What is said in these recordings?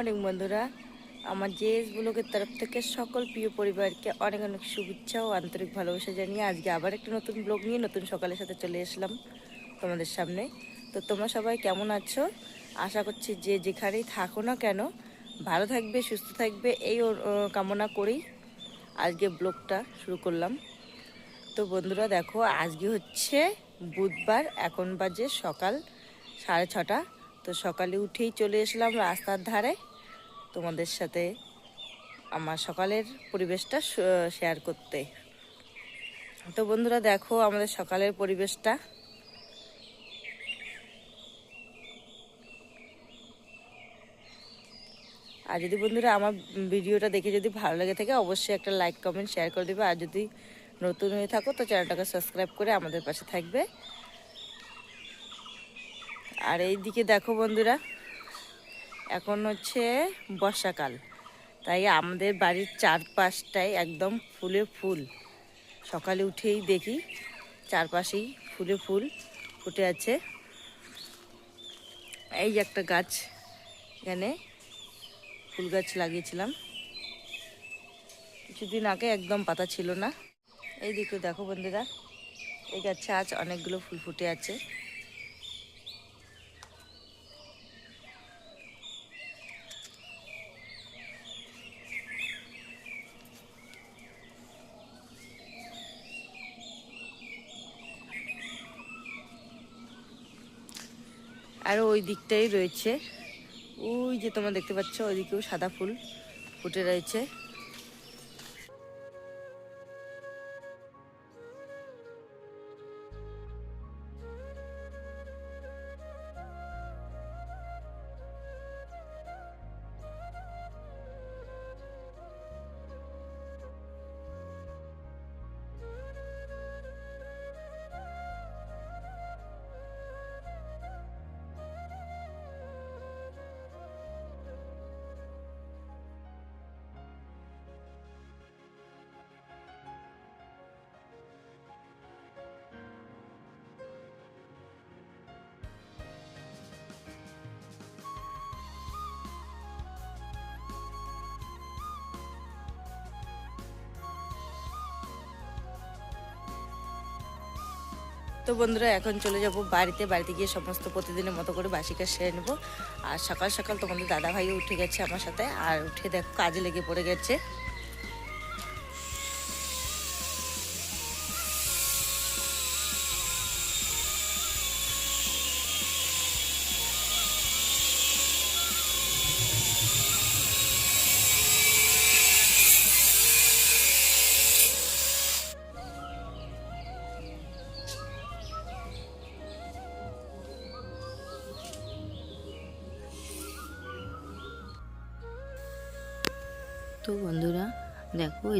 Morning, বন্ধুরা। আমার JS ব্লগের তরফ থেকে সকল প্রিয় পরিবারকে অনেক অনেক শুভেচ্ছা ও আন্তরিক ভালোবাসা জানিয়ে আজকে আবার একটা নতুন ব্লগ নিয়ে নতুন সকালের সাথে চলে এসলাম তোমাদের সামনে। তো তোমরা সবাই কেমন আছো? আশা করছি যে যেখানেই থাকো না কেন, ভালো থাকবে, সুস্থ থাকবে, এই কামনা করেই আজকে ব্লগটা শুরু করলাম। তো বন্ধুরা দেখো, আজকে হচ্ছে বুধবার, এখন বাজে সকাল সাড়ে ছটা। তো সকালে উঠেই চলে এসলাম রাস্তার ধারে। তোমাদের সাথে আমার সকালের পরিবেশটা শেয়ার করতে। তো বন্ধুরা দেখো আমাদের সকালের পরিবেশটা। আর যদি বন্ধুরা আমার ভিডিওটা দেখে যদি ভালো লেগে থাকে, অবশ্যই একটা লাইক কমেন্ট শেয়ার করে দেবে। আর যদি নতুন হয়ে থাকো, তো চ্যানেলটাকে সাবস্ক্রাইব করে আমাদের পাশে থাকবে। আর এই দিকে দেখো বন্ধুরা এখন হচ্ছে বর্ষাকাল। তাই আমাদের বাড়ির চারপাশটাই একদম ফুলে ফুল। সকালে উঠেই দেখি চারপাশেই ফুলে ফুল ফুটে আছে। এই একটা গাছ, এখানে ফুল গাছ লাগিয়েছিলাম। কিছুদিন আগে একদম পাতা ছিল না। এই দিকে দেখো বন্ধুরা, এই গাছে আজ অনেকগুলো ফুল ফুটে আছে। আর ওই দিকটাই রয়েছে। ওই যে তোমরা দেখতে পাচ্ছ ওইদিকেও সাদা ফুল ফুটে রয়েছে। তো বন্ধুরা, এখন চলে যাব বাড়িতে। বাড়িতে গিয়ে সমস্ত প্রতিদিনের মতো করে বাসি কাজ সেরে নেব। আর সকাল সকাল তোমাদের দাদা ভাইও উঠে গেছে আমার সাথে। আর উঠে দেখো, কাজে লেগে পড়ে গেছে।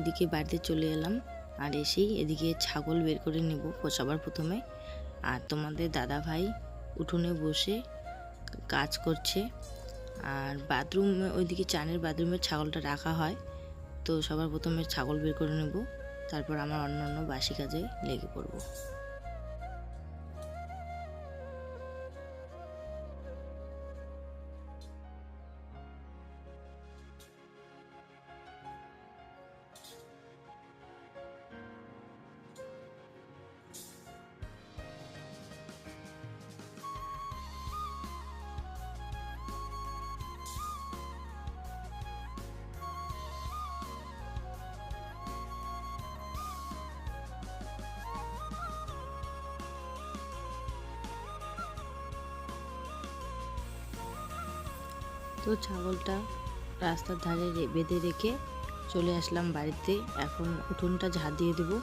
এদিকে বাড়িতে চলে এলাম আর এসেই এদিকে ছাগল বের করে নেব সবার প্রথমে। আর তোমাদের দাদা ভাই উঠোনে বসে কাজ করছে। আর বাথরুমে, ওইদিকে চানের বাথরুমে ছাগলটা রাখা হয়। তো সবার প্রথমে ছাগল বের করে নেব, তারপর আমার অন্য অন্য বাসি কাজে লেগে পড়ব। তো ছাগলটা রাস্তার ধারে বেঁধে রেখে চলে আসলাম বাড়িতে। এখন উঠোনটা ঝাঁট দিয়ে দেবো।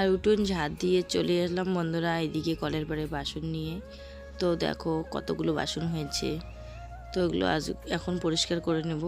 আর উঠুন ঝাড় দিয়ে চলে এলাম বন্ধুরা এদিকে কলের পরে বাসন নিয়ে। তো দেখো কতগুলো বাসন হয়েছে। তো এগুলো আজ এখন পরিষ্কার করে নেব।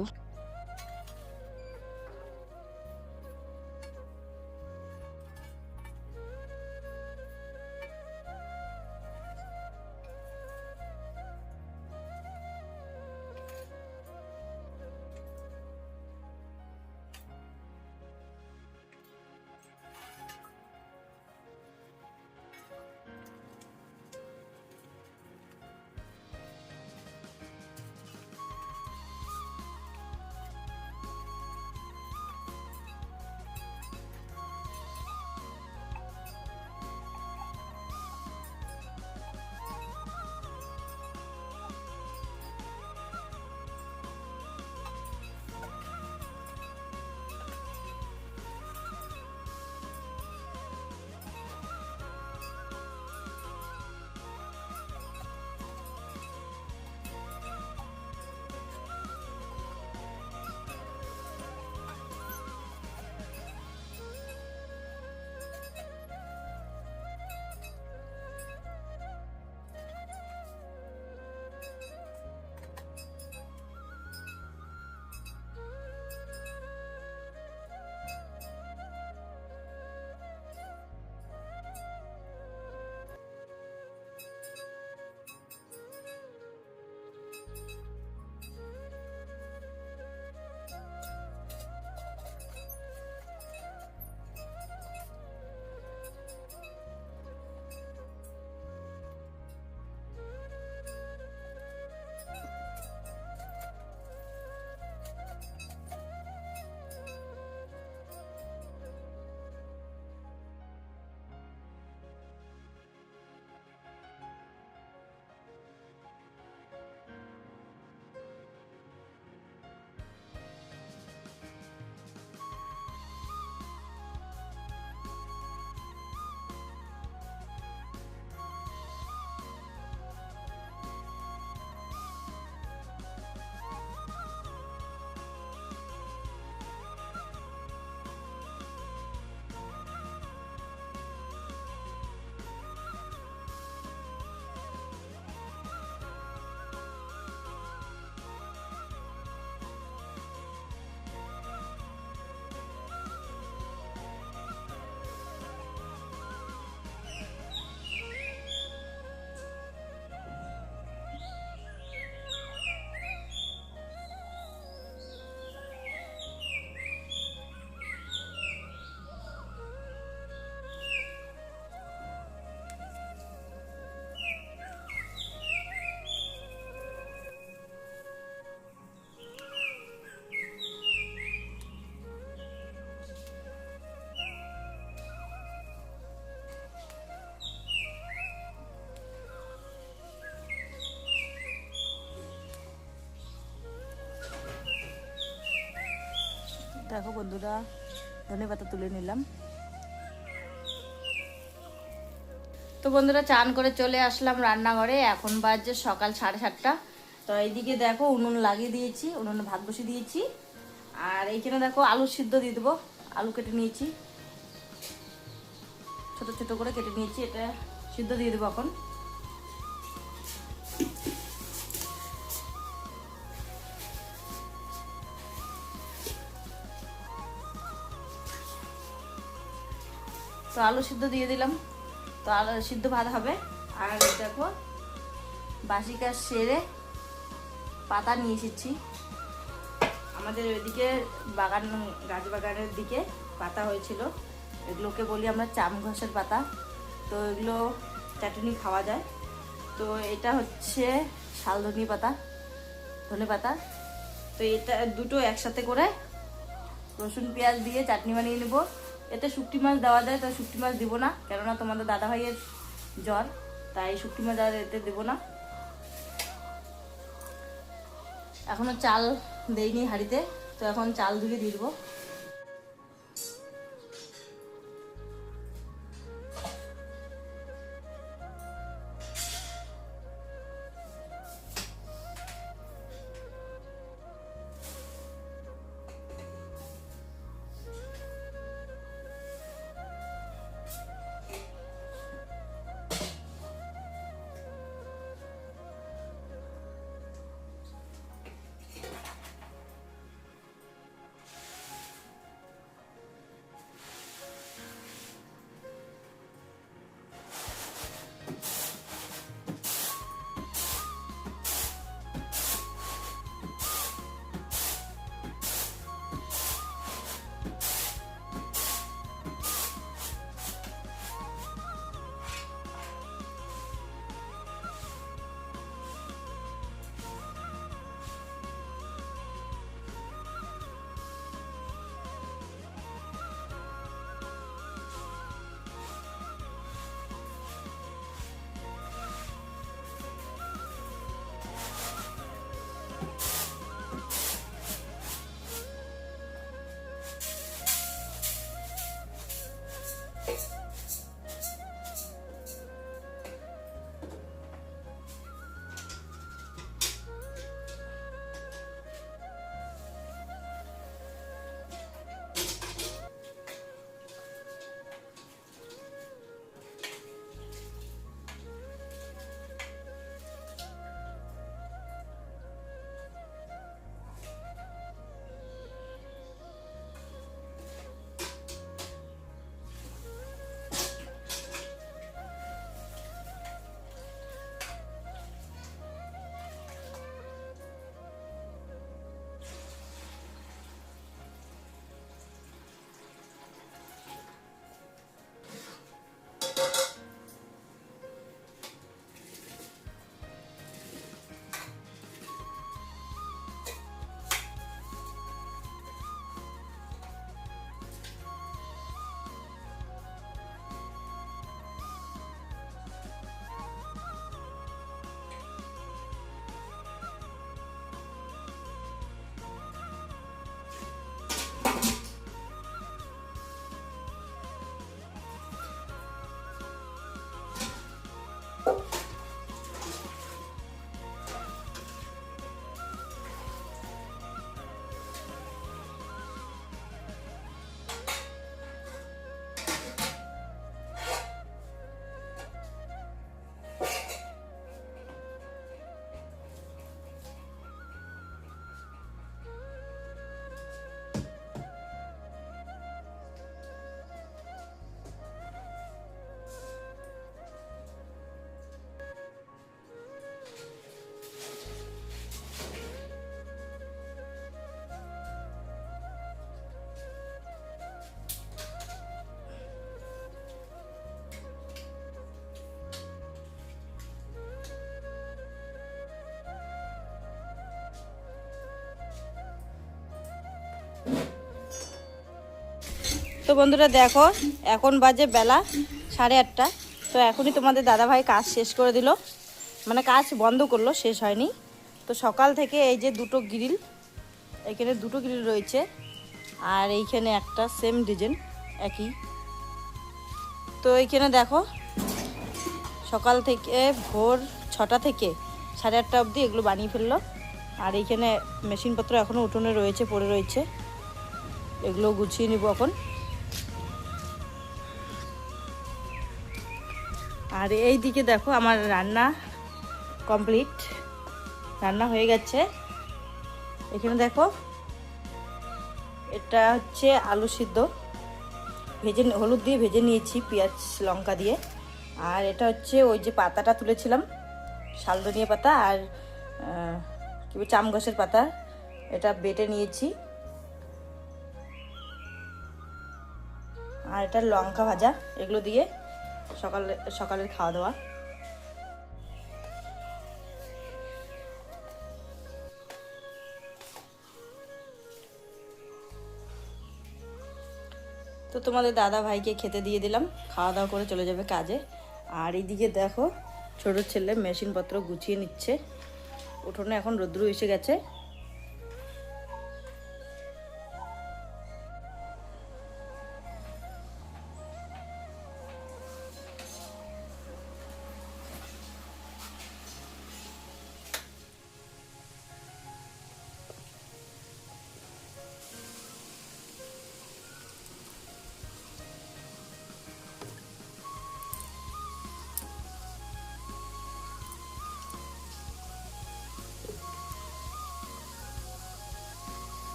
বন্ধুরা ধনে পাতা তুলে নিলাম। তো বন্ধুরা, চান করে চলে আসলাম রান্নাঘরে। এখন বাজছে সকাল সাড়ে সাতটা। তো এইদিকে দেখো উনুন লাগিয়ে দিয়েছি, উনুনে ভাত বসিয়ে দিয়েছি। আর এইখানে দেখো আলু সিদ্ধ দিয়ে দেবো। আলু কেটে নিয়েছি। ছোট ছোট করে কেটে নিয়েছি, এটা সিদ্ধ দিয়ে দেবো এখন। আলু সিদ্ধ দিয়ে দিলাম। তো আলু সিদ্ধ ভাত হবে। আর দেখো বাসি কাজ সেরে পাতা নিয়ে এসেছি। আমাদের ওইদিকে বাগান, গাছ বাগানের দিকে পাতা হয়েছিল। এগুলোকে বলি আমরা চাম ঘষের পাতা। তো এগুলো চাটনি খাওয়া যায়। তো এটা হচ্ছে শালধনি পাতা, ধনে পাতা। তো এটা দুটো একসাথে করে রসুন, পেঁয়াজ দিয়ে চাটনি বানিয়ে নেব। এতে শুক্তি মাছ দেওয়া যায়, তাই শুকটি মাছ দিব না। কেননা তোমাদের দাদা ভাইয়ের জ্বর, তাই শুক্তি মাছ আর এতে দেবো না। এখনও চাল দেইনি হাঁড়িতে, তো এখন চাল ধুয়ে দিয়ে দেবো। তো বন্ধুরা দেখো, এখন বাজে বেলা সাড়ে আটটা। তো এখনই তোমাদের দাদাভাই কাজ শেষ করে দিল। মানে কাজ বন্ধ করল, শেষ হয়নি। তো সকাল থেকে এই যে দুটো গ্রিল এখানে দুটো গ্রিল রয়েছে। আর এইখানে একটা সেম ডিজাইন একই। তো এইখানে দেখো, সকাল থেকে ভোর ছটা থেকে সাড়ে আটটা অবধি এগুলো বানিয়ে ফেলল। আর এইখানে মেশিনপত্র এখনও উঠোনে রয়েছে, পড়ে রয়েছে। এগুলো গুছিয়ে নিব এখন। আর এই দিকে দেখো আমার রান্না কমপ্লিট। রান্না হয়ে গেছে। এখানে দেখো, এটা হচ্ছে আলু সিদ্ধ। ভেজে হলুদ দিয়ে ভেজে নিয়েছি পেঁয়াজ, লঙ্কা দিয়ে। আর এটা হচ্ছে ওই যে পাতাটা তুলেছিলাম, শালদনিয়া পাতা আর কি চাম গাছের পাতা। এটা বেটে নিয়েছি। আর এটা লঙ্কা ভাজা, এগুলো দিয়ে। সকালে সকালের খাওয়া দাওয়া তো তোমাদের দাদা ভাইকে খেতে দিয়ে দিলাম। খাওয়া দাওয়া করে চলে যাবে কাজে। আর এইদিকে দেখো, ছোট ছেলে মেশিনপত্র গুছিয়ে নিচ্ছে। উঠোনে এখন রৌদ্র এসে গেছে।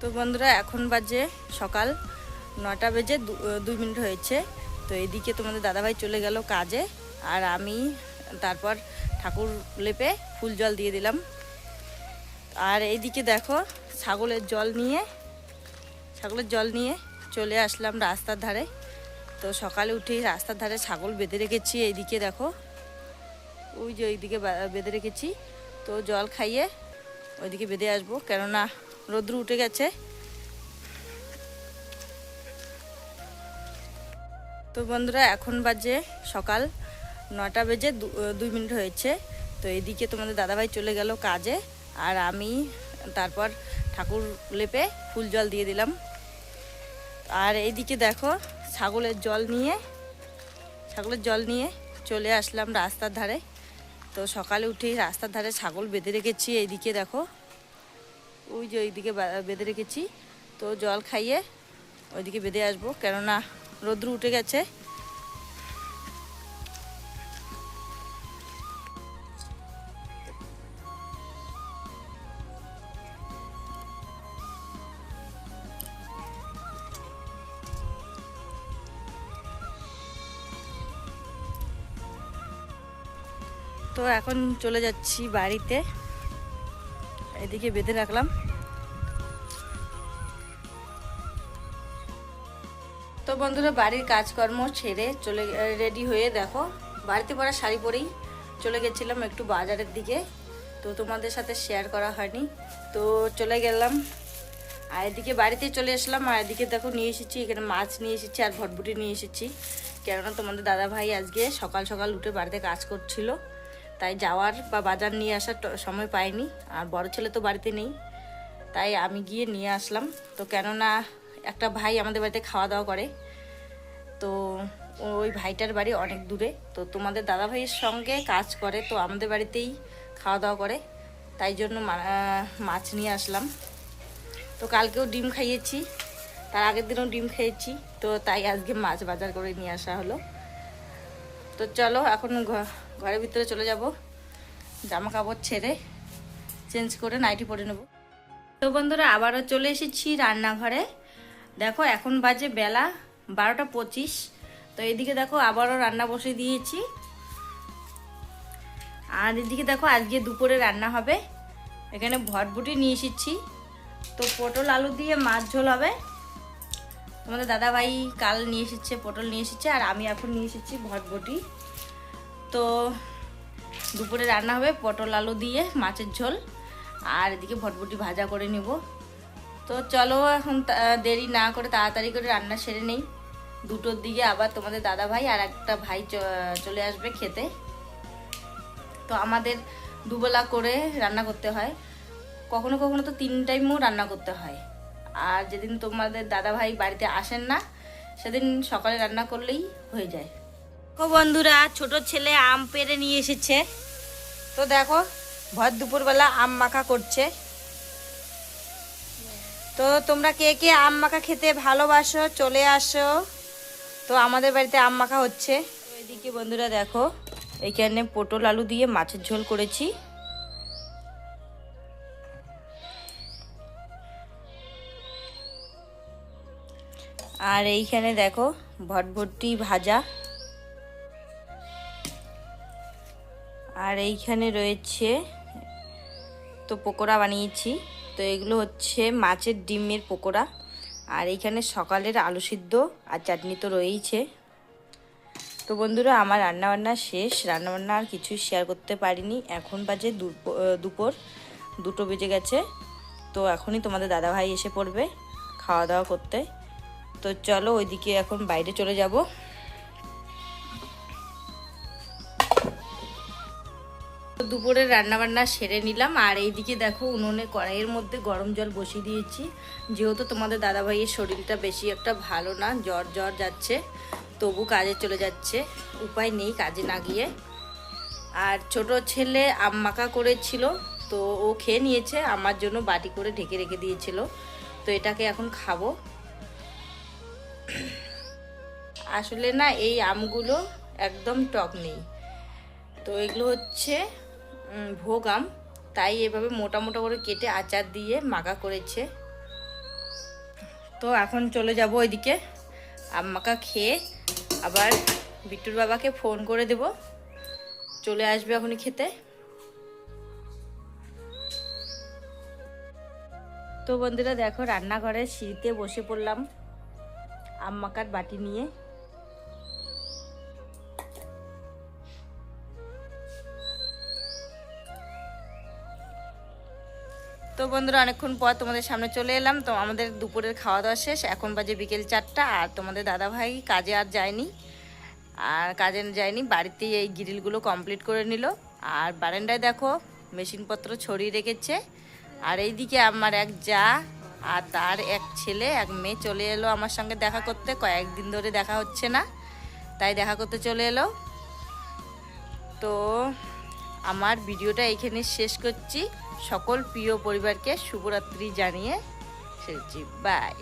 তো বন্ধুরা, এখন বাজে সকাল নটা বেজে দুই মিনিট হয়েছে। তো এদিকে তোমাদের দাদাভাই চলে গেল কাজে, আর আমি তারপর ঠাকুর লেপে ফুল জল দিয়ে দিলাম। আর এইদিকে দেখো, ছাগলের জল নিয়ে, ছাগলের জল নিয়ে চলে আসলাম রাস্তার ধারে। তো সকালে উঠেই রাস্তার ধারে ছাগল বেঁধে রেখেছি, এইদিকে দেখো। ওই যে ওইদিকে বেঁধে রেখেছি। তো জল খাইয়ে ওইদিকে বেঁধে আসব, কেননা রৌদ্র উঠে গেছে। তো বন্ধুরা, এখন বাজে সকাল নটা বেজে দুই মিনিট হয়েছে। তো এদিকে তোমাদের দাদাভাই চলে গেল কাজে, আর আমি তারপর ঠাকুর লেপে ফুল জল দিয়ে দিলাম। আর এইদিকে দেখো, ছাগলের জল নিয়ে, ছাগলের জল নিয়ে চলে আসলাম রাস্তার ধারে। তো সকালে উঠেই রাস্তার ধারে ছাগল বেঁধে রেখেছি এইদিকে দেখো। ওই যে ওইদিকে বেঁধে রেখেছি। তো জল খাইয়ে ওইদিকে বেঁধে আসব। কেননা রৌদ্র উঠে গেছে। তো এখন চলে যাচ্ছি বাড়িতে। এদিকে বেঁধে রাখলাম। তো বন্ধুরা, বাড়ির কাজকর্ম ছেড়ে চলে রেডি হয়ে দেখো, বাড়িতে পরা শাড়ি পরেই চলে গেছিলাম একটু বাজারের দিকে। তো তোমাদের সাথে শেয়ার করা হয়নি। তো চলে গেলাম। আর এদিকে বাড়িতে চলে আসলাম আর এদিকে দেখো নিয়ে এসেছি, এখানে মাছ নিয়ে এসেছি আর ভটভুটি নিয়ে এসেছি। কেননা তোমাদের দাদা ভাই আজকে সকাল সকাল উঠে বাড়িতে কাজ করছিল। তাই যাওয়ার বা বাজার নিয়ে আসার সময় পাইনি, আর বড় ছেলে তো বাড়িতে নেই, তাই আমি গিয়ে নিয়ে আসলাম। তো কেননা একটা ভাই আমাদের বাড়িতে খাওয়া দাওয়া করে, তো ওই ভাইটার বাড়ি অনেক দূরে। তো তোমাদের দাদা ভাইয়ের সঙ্গে কাজ করে, তো আমাদের বাড়িতেই খাওয়া দাওয়া করে, তাই জন্য মাছ নিয়ে আসলাম। তো কালকেও ডিম খাইয়েছি, তার আগের দিনও ডিম খেয়েছি তো তাই আজকে মাছ বাজার করে নিয়ে আসা হলো। তো চলো, এখন ঘরের ভিতরে চলে যাব। জামা কাপড় ছেড়ে চেঞ্জ করে নাইটি পরে নেব। তো বন্ধুরা, আবারও চলে এসেছি রান্নাঘরে। দেখো, এখন বাজে বেলা বারোটা পঁচিশ। তো এদিকে দেখো, আবারও রান্না বসে দিয়েছি। আর এদিকে দেখো, আজকে দুপুরে রান্না হবে। এখানে ভটভুটি নিয়ে এসেছি। তো পটল আলু দিয়ে মাছ ঝোল হবে। তোমাদের দাদা ভাই কাল নিয়ে এসেছে, পটল নিয়ে এসেছে, আর আমি এখন নিয়ে এসেছি ভটবটি তো দুপুরে রান্না হবে পটল আলু দিয়ে, মাছের ঝোল, আর এদিকে ভটবটি ভাজা করে নিব। তো চলো এখন দেরি না করে তাড়াতাড়ি করে রান্না সেরে নেই। দুটোর দিকে আবার তোমাদের দাদা ভাই আর একটা ভাই চলে আসবে খেতে। তো আমাদের দুবেলা করে রান্না করতে হয়। কখনো কখনো তো তিন টাইমও রান্না করতে হয়। আর যেদিন তোমাদের দাদা ভাই বাড়িতে আসেন না, সেদিন সকালে রান্না করলেই হয়ে যায়। বন্ধুরা, ছোট ছেলে আম পেড়ে নিয়ে এসেছে। তো দেখো, ভর দুপুরবেলা আম মাখা করছে। তো তোমরা কে কে আম মাখা খেতে ভালোবাসো, চলে আসো। তো আমাদের বাড়িতে আম মাখা হচ্ছে। এদিকে বন্ধুরা দেখো এইখানে পটল আলু দিয়ে মাছের ঝোল করেছি। আর এইখানে দেখো, ভটভটি ভাজা। আর এইখানে রয়েছে, তো পকোড়া বানিয়েছি। তো এগুলো হচ্ছে মাছের ডিমের পকোড়া। আর এইখানে সকালের আলু সিদ্ধ আর চাটনি তো রয়েইছে। তো বন্ধুরা, আমার রান্নাবান্না শেষ। রান্নাবান্না আর কিছুই শেয়ার করতে পারিনি। এখন বাজে দুপ- দুপুর, দুটো বেজে গেছে। তো এখনই তোমাদের দাদাভাই এসে পড়বে খাওয়া দাওয়া করতে। তো চলো ওইদিকে এখন বাইরে চলে যাব। দুপুরে রান্না বান্না সেরে নিলাম। আর এইদিকে দেখো উনুনে কড়াইয়ের মধ্যে গরম জল বসিয়ে দিয়েছি। যেহেতু তোমাদের দাদাভাইয়ের শরীরটা বেশি একটা ভালো না, জ্বর জ্বর যাচ্ছে, তবু কাজে চলে যাচ্ছে। উপায় নেই কাজে না গিয়ে। আর ছোট ছেলে মাখা করেছিল, তো ও খেয়ে নিয়েছে, আমার জন্য বাটি করে ঢেকে রেখে দিয়েছিল। তো এটাকে এখন খাব। আসলে না, এই আমগুলো একদম টক নেই। তো এগুলো হচ্ছে ভোগ আম তাই এভাবে মোটা মোটা করে কেটে আচার দিয়ে মাখা করেছে। তো এখন চলে যাব ওইদিকে। আম মাখা খেয়ে আবার বিট্টুর বাবাকে ফোন করে দেব। চলে আসবে এখনই খেতে। তো বন্ধুরা দেখো, রান্নাঘরে সিঁড়িতে বসে পড়লাম। আম মাখার বাটি নিয়ে। তো বন্ধুরা, অনেকক্ষণ পর তোমাদের সামনে চলে এলাম। তো আমাদের দুপুরের খাওয়া দাওয়া শেষ। এখন বাজে বিকেল চারটা, আর তোমাদের দাদা ভাই কাজে আর যায়নি। আর কাজে যায়নি, বাড়িতেই এই গ্রিলগুলো কমপ্লিট করে নিল। আর বারান্দায় দেখো, মেশিনপত্র ছড়িয়ে রেখেছে। আর এইদিকে আমার এক যা আর তার এক ছেলে, এক মেয়ে চলে এলো আমার সঙ্গে দেখা করতে। কয়েকদিন ধরে দেখা হচ্ছে না, তাই দেখা করতে চলে এলো। তো আমার ভিডিওটা এইখানে শেষ করছি। সকল প্রিয় পরিবারকে শুভরাত্রি জানিয়ে সেরেছি বাই